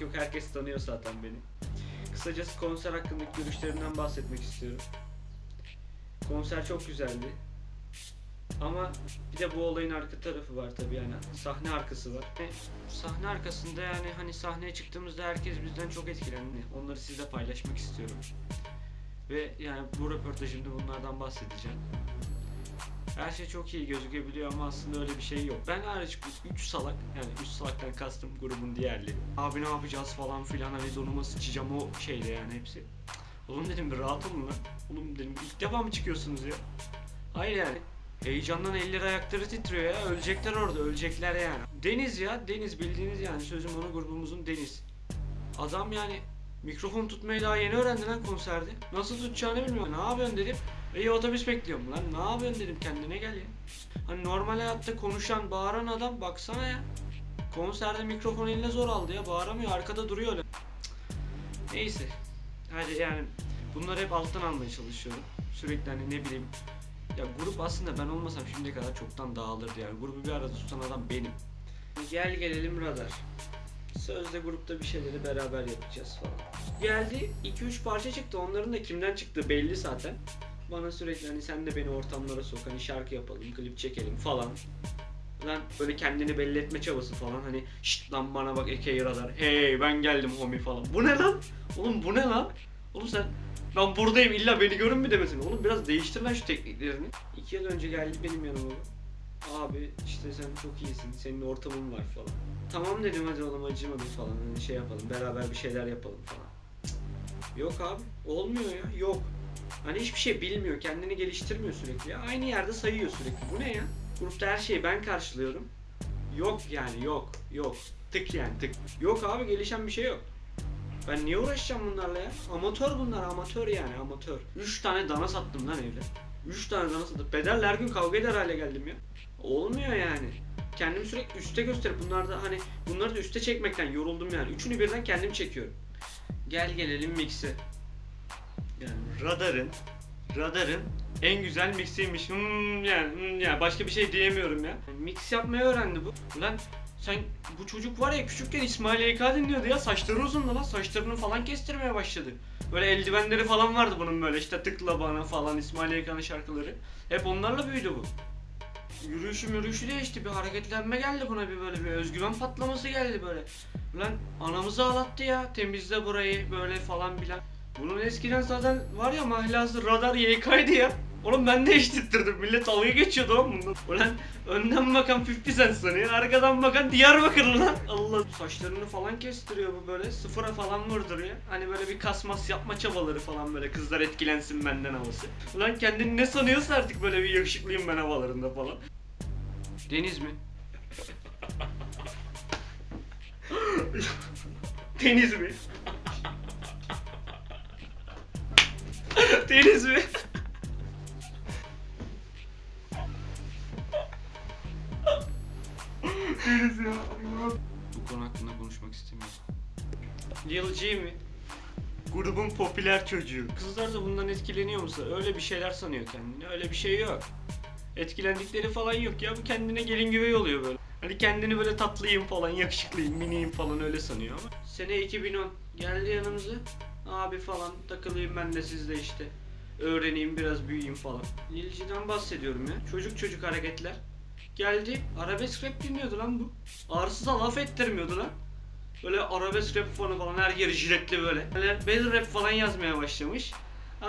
yok. Herkes tanıyor zaten beni. Kısacası konser hakkındaki görüşlerimden bahsetmek istiyorum. Konser çok güzeldi. Ama bir de bu olayın arka tarafı var tabii yani sahne arkası var. Ve sahne arkasında yani hani sahneye çıktığımızda herkes bizden çok etkilendi. Onları sizle paylaşmak istiyorum. Ve yani bu röportajımda bunlardan bahsedeceğim. Her şey çok iyi gözükebiliyor ama aslında öyle bir şey yok. Ben hariç bu 3 salak, yani 3 salaktan kastım grubun diğerleri. Abi ne yapacağız falan filan hani donuma sıçacağım o şeyde yani hepsi. Oğlum dedim bir rahat olun lan. Oğlum dedim ilk defa mı çıkıyorsunuz ya? Hayır yani. Heyecandan elleri ayakları titriyor ya. Ölecekler orada, ölecekler yani. Deniz ya, Deniz bildiğiniz yani sözüm onu grubumuzun Deniz. Adam yani mikrofon tutmayı daha yeni öğrendi lan konserde. Nasıl tutacağını bilmiyor. Ne yapıyorsun dedim. İyi otobüs bekliyorum lan. Ne yapıyorsun dedim kendine gel ya. Hani normal hayatta konuşan, bağıran adam baksana ya. Konserde mikrofon eline zor aldı ya. Bağıramıyor. Arkada duruyor öyle. Cık. Neyse. Hadi yani bunları hep alttan almaya çalışıyorum. Sürekli hani ne bileyim. Ya grup aslında ben olmasam şimdiye kadar çoktan dağılırdı yani. Grubu bir arada tutan adam benim. Gel gelelim radar. Sözde grupta bir şeyleri beraber yapacağız falan. Geldi 2-3 parça çıktı. Onların da kimden çıktığı belli zaten. Bana sürekli hani sen de beni ortamlara sok hani şarkı yapalım, klip çekelim falan. Lan böyle kendini belli etme çabası falan hani şşt lan bana bak Eke radar. Hey ben geldim homie falan. Bu ne lan? Oğlum bu ne lan? Oğlum sen ben buradayım illa beni görün mü demesin. Oğlum biraz değiştir lan şu tekniklerini. İki yıl önce geldi benim yanıma. Abi işte sen çok iyisin. Senin ortamın var falan. Tamam dedim hadi oğlum acımadım falan. Hani şey yapalım beraber bir şeyler yapalım falan. Yok abi olmuyor ya yok. Hani hiçbir şey bilmiyor, kendini geliştirmiyor sürekli. ya. Aynı yerde sayıyor sürekli. Bu ne ya? Grupta her şeyi ben karşılıyorum. Yok yani yok, yok. Tık yani tık. Yok abi gelişen bir şey yok. Ben niye uğraşacağım bunlarla ya? Amatör bunlar, amatör yani amatör. 3 tane dana sattım lan evde. 3 tane dana sattım. Pederle her gün kavga eder hale geldim ya. Olmuyor yani. Kendimi sürekli üste gösterip bunlarda hani bunları da üste çekmekten yoruldum yani. Üçünü birden kendim çekiyorum. Gel gelelim mix'e. Yani radarın radarın en güzel mixiymiş. Hmm, yani, hmm, yani başka bir şey diyemiyorum ya. Mix yapmayı öğrendi bu. Ulan sen bu çocuk var ya küçükken İsmail YK dinliyordu ya saçları uzundu lan saçlarını falan kestirmeye başladı. Böyle eldivenleri falan vardı bunun böyle işte tıkla bana falan İsmail YK'nın şarkıları. Hep onlarla büyüdü bu. Yürüyüşü yürüyüşü değişti bir hareketlenme geldi buna bir böyle bir özgüven patlaması geldi böyle. Ulan anamızı ağlattı ya temizle burayı böyle falan bilen. Bunun eskiden zaten var ya mahlası radar YK'ydı ya. Oğlum ben değiştirttirdim. Millet dalga geçiyordu oğlum bundan. Ulan önden bakan 50 Cent sanıyor. Arkadan bakan Diyarbakırlı lan. Allah. Saçlarını falan kestiriyor bu böyle. Sıfıra falan vurduruyor. Hani böyle bir kasmas yapma çabaları falan böyle. Kızlar etkilensin benden havası. Ulan kendini ne sanıyorsa artık böyle bir yakışıklıyım ben havalarında falan. Deniz mi? Deniz mi? Deniz mi? Deniz ya. Bu konu hakkında konuşmak istemiyorum. Lil G mi? Grubun popüler çocuğu. Kızlar da bundan etkileniyor musa? Öyle bir şeyler sanıyor kendini. Öyle bir şey yok. Etkilendikleri falan yok ya. Bu kendine gelin güvey oluyor böyle. Hani kendini böyle tatlıyım falan, yakışıklıyım, miniyim falan öyle sanıyor ama. Sene 2010 geldi yanımıza. Abi falan takılayım ben de sizle işte. Öğreneyim biraz büyüyeyim falan. Lilci'den bahsediyorum ya. Çocuk çocuk hareketler. Geldi arabesk rap dinliyordu lan bu. Arsıza laf ettirmiyordu lan. Böyle arabesk rap fanı falan her yeri jiletli böyle. Böyle battle rap falan yazmaya başlamış.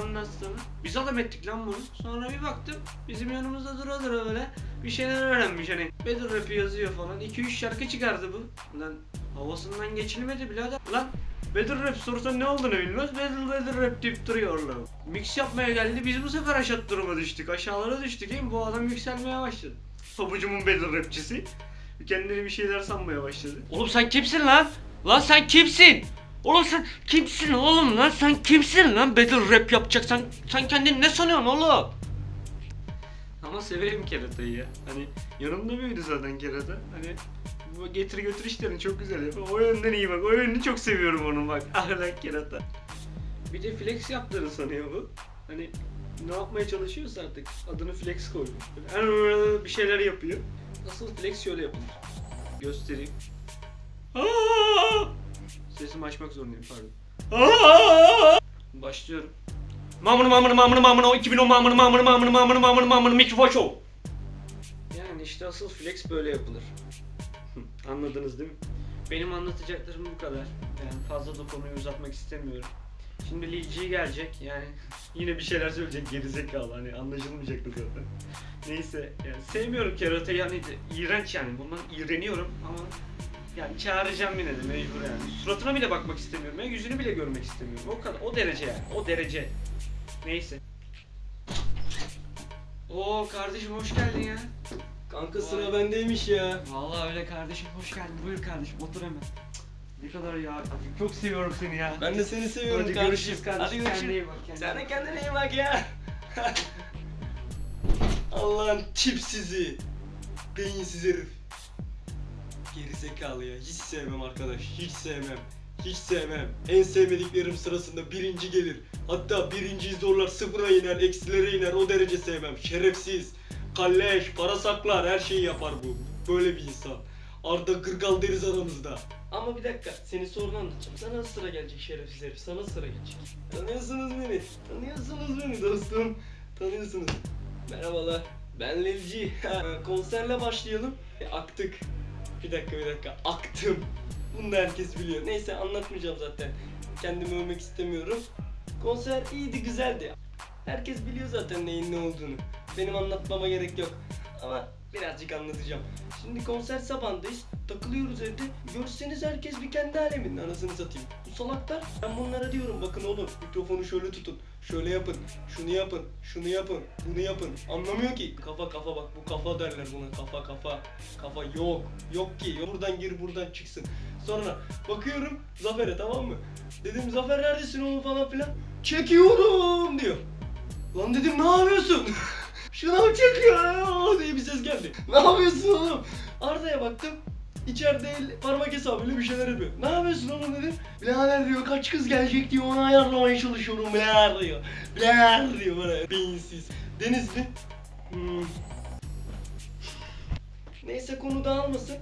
Ondan sonra biz adam ettik lan bunu. Sonra bir baktım bizim yanımızda dura dura böyle bir şeyler öğrenmiş hani. Battle rap'i yazıyor falan. 2-3 şarkı çıkardı bu. Lan havasından geçilmedi birader. Lan Battle rap sorsan ne olduğunu bilmez. Battle battle rap deyip duruyorlar. Mix yapmaya geldi. Biz bu sefer aşağı duruma düştük. Aşağılara düştük değil? Bu adam yükselmeye başladı. Pabucumun battle rapçisi. Kendini bir şeyler sanmaya başladı. Oğlum sen kimsin lan? Lan sen kimsin? Oğlum sen kimsin oğlum lan? Sen kimsin lan battle rap yapacaksan? Sen kendini ne sanıyorsun oğlum? Ama severim keratayı ya. Hani yanımda büyüdü zaten kerata. Hani bu getir götür işlerini çok güzel yapıyor. O yönden iyi bak. O yönünü çok seviyorum onun bak. Ahlak kerata. Bir de flex yaptığını sanıyor bu. Hani ne yapmaya çalışıyorsa artık adını flex koymuş. Böyle bir şeyler yapıyor. Asıl flex şöyle yapılır. göstereyim. Sesimi açmak zorundayım pardon. Başlıyorum. Mamını mamını mamını mamını o 2010 mamını mamını mamını mamını mamını mamını mikrofon show. Yani işte asıl flex böyle yapılır. Anladınız değil mi? Benim anlatacaklarım bu kadar. Yani fazla da konuyu uzatmak istemiyorum. Şimdi Lil G gelecek yani yine bir şeyler söyleyecek gerizekalı hani anlaşılmayacaktı zaten. Neyse yani sevmiyorum keratayı yani iğrenç yani bundan iğreniyorum ama yani çağıracağım yine de mecbur yani. Suratına bile bakmak istemiyorum ya yüzünü bile görmek istemiyorum. O kadar o derece yani o derece. Neyse. Oo kardeşim hoş geldin ya. Kanka sıra bendeymiş ya. Vallahi öyle kardeşim hoş geldin. Buyur kardeşim otur hemen. Ne kadar ya. Çok seviyorum seni ya. Ben de seni seviyorum Hadi kardeşim. görüşürüz kardeşim. Hadi görüşürüz. Kendine iyi bak, kendine Sen de kendine iyi bak ya. Allah'ın tipsizi. Beyinsiz herif. Gerizekalı ya. Hiç sevmem arkadaş. Hiç sevmem. Hiç sevmem. En sevmediklerim sırasında birinci gelir. Hatta birinciyi zorlar sıfıra iner, eksilere iner. O derece sevmem. Şerefsiz. Kalleş, para saklar, her şeyi yapar bu. Böyle bir insan. Arda Gırgal deriz aramızda. Ama bir dakika, senin sorunu anlatacağım. Sana sıra gelecek şerefsiz herif, sana sıra gelecek. Tanıyorsunuz beni, tanıyorsunuz beni dostum. Tanıyorsunuz. Merhabalar, ben Levci. Konserle başlayalım. E, aktık. Bir dakika, bir dakika. Aktım. Bunu da herkes biliyor. Neyse anlatmayacağım zaten. Kendimi övmek istemiyorum. Konser iyiydi, güzeldi. Herkes biliyor zaten neyin ne olduğunu. Benim anlatmama gerek yok. Ama birazcık anlatacağım. Şimdi konser sabahındayız. Takılıyoruz evde. Görseniz herkes bir kendi aleminde anasını satayım. Bu salaklar ben bunlara diyorum bakın oğlum mikrofonu şöyle tutun. Şöyle yapın. Şunu yapın. Şunu yapın. Bunu yapın. Anlamıyor ki. Kafa kafa bak bu kafa derler buna. Kafa kafa. Kafa yok. Yok ki. Buradan gir buradan çıksın. Sonra bakıyorum Zafer'e tamam mı? Dedim Zafer neredesin oğlum falan filan. Çekiyorum diyor. Lan dedim ne yapıyorsun? Şınav çekiyor diye bir ses geldi. Ne yapıyorsun oğlum? Arda'ya baktım. İçeride el, parmak hesabıyla bir şeyler yapıyor. Ne yapıyorsun oğlum dedim. Birader diyor kaç kız gelecek diyor onu ayarlamaya çalışıyorum birader diyor. Birader diyor bana beyinsiz. Deniz mi? Hmm. Neyse konu dağılmasın.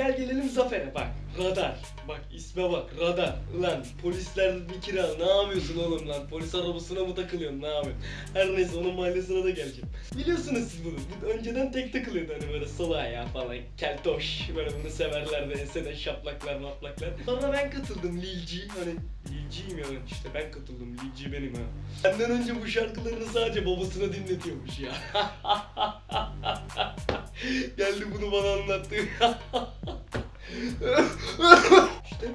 Gel gelelim Zafer'e bak. Radar. Bak isme bak radar. Ulan polisler bir kira ne yapıyorsun oğlum lan? Polis arabasına mı takılıyorsun ne yapıyorsun? Her neyse onun mahallesine de geleceğim. Biliyorsunuz siz bunu. Bu önceden tek takılıyordu hani böyle sol ayağı falan. Keltoş. Böyle bunu severlerdi. Enseden şaplaklar maplaklar. Sonra ben katıldım Lilci. Hani Lilciyim ya ben işte ben katıldım. Lilci benim ha. Benden önce bu şarkılarını sadece babasına dinletiyormuş ya. Geldi bunu bana anlattı. işte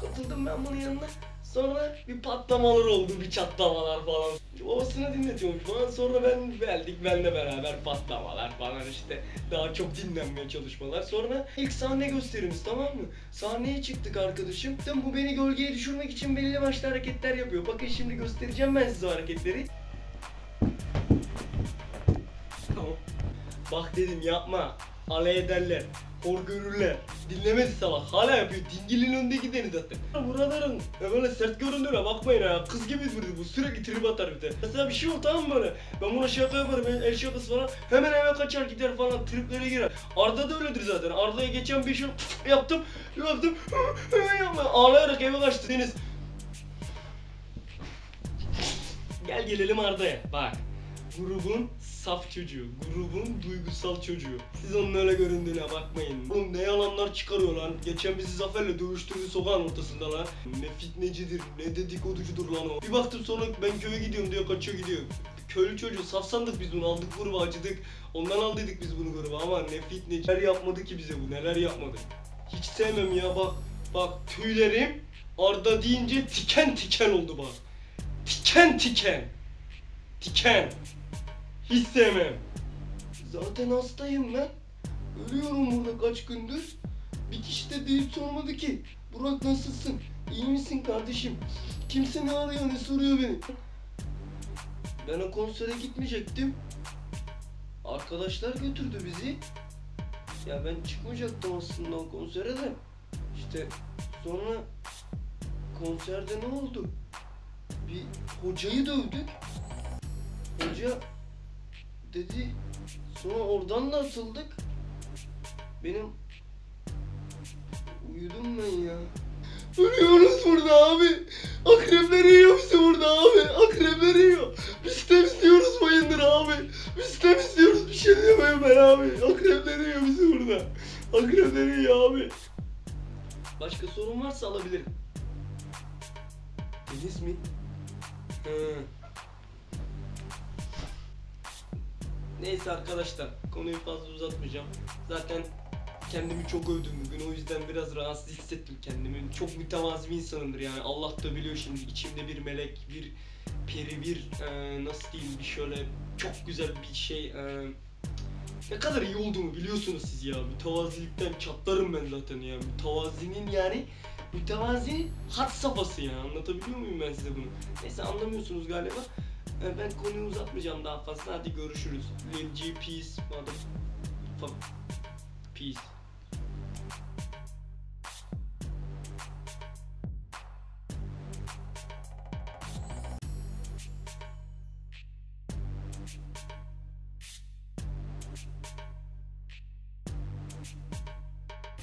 katıldım ben bunun yanına. Sonra bir patlamalar oldu, bir çatlamalar falan. Babasına dinletiyormuş falan. Sonra ben geldik, benle beraber patlamalar falan işte. Daha çok dinlenmeye çalışmalar. Sonra ilk sahne gösterimiz tamam mı? Sahneye çıktık arkadaşım. Tam bu beni gölgeye düşürmek için belli başlı hareketler yapıyor. Bakın şimdi göstereceğim ben size hareketleri. Tamam. Bak dedim yapma. Alay ederler. Hor görürler. Dinlemedi salak. Hala yapıyor. Dingilin önünde gideni zaten. Buraların ya böyle sert göründüğüne bakmayın ha. Kız gibi bir bu. Sürekli trip atar bir de. Mesela bir şey oldu tamam mı böyle? Ben buna şaka yaparım. El, şakası falan. Hemen eve kaçar gider falan. Triplere girer. Arda da öyledir zaten. Arda'ya geçen bir şey yaptım. Yaptım. Ağlayarak eve kaçtı Deniz. Gel gelelim Arda'ya. Bak. Grubun saf çocuğu, grubun duygusal çocuğu. Siz onun öyle göründüğüne bakmayın. Oğlum ne yalanlar çıkarıyor lan. Geçen bizi Zafer'le dövüştürdü sokağın ortasında lan. Ne fitnecidir, ne dedikoducudur lan o. Bir baktım sonra ben köye gidiyorum diyor, kaçıyor gidiyor. Köylü çocuğu, safsandık biz bunu, aldık grubu acıdık. Ondan aldıydık biz bunu grubu ama ne fitneci. Neler yapmadı ki bize bu, neler yapmadı. Hiç sevmem ya bak, bak tüylerim Arda deyince tiken tiken oldu bak. Tiken tiken. Tiken. Hiç sevmem. Zaten hastayım ben. Ölüyorum burada kaç gündür. Bir kişi de deyip sormadı ki. Burak nasılsın? İyi misin kardeşim? Kimse ne arıyor ne soruyor beni. Ben o konsere gitmeyecektim. Arkadaşlar götürdü bizi. Ya ben çıkmayacaktım aslında o konsere de. İşte sonra konserde ne oldu? Bir hocayı dövdük. Hoca dedi sonra oradan da atıldık. Benim Uyudum ben ya. Ölüyoruz burada abi. Akrepler yiyor bizi burada abi. Akrepler yiyor. Biz temizliyoruz bayındır abi. Biz temizliyoruz bir şey diyemem ben abi. Akrepler yiyor bizi burada. Akrepler yiyor abi. Başka sorun varsa alabilirim. Deniz mi? Hı. Neyse arkadaşlar konuyu fazla uzatmayacağım. Zaten kendimi çok övdüm bugün o yüzden biraz rahatsız hissettim kendimi. Çok mütevazi bir insanımdır yani Allah da biliyor şimdi içimde bir melek, bir peri, bir e, nasıl diyeyim bir şöyle çok güzel bir şey. e, ne kadar iyi olduğumu biliyorsunuz siz ya. Mütevazilikten çatlarım ben zaten ya. Mütevazinin yani mütevazinin hat safhası ya. Anlatabiliyor muyum ben size bunu? Neyse anlamıyorsunuz galiba. E, Ben konuyu uzatmayacağım daha fazla. Hadi görüşürüz. Lil G peace. Peace.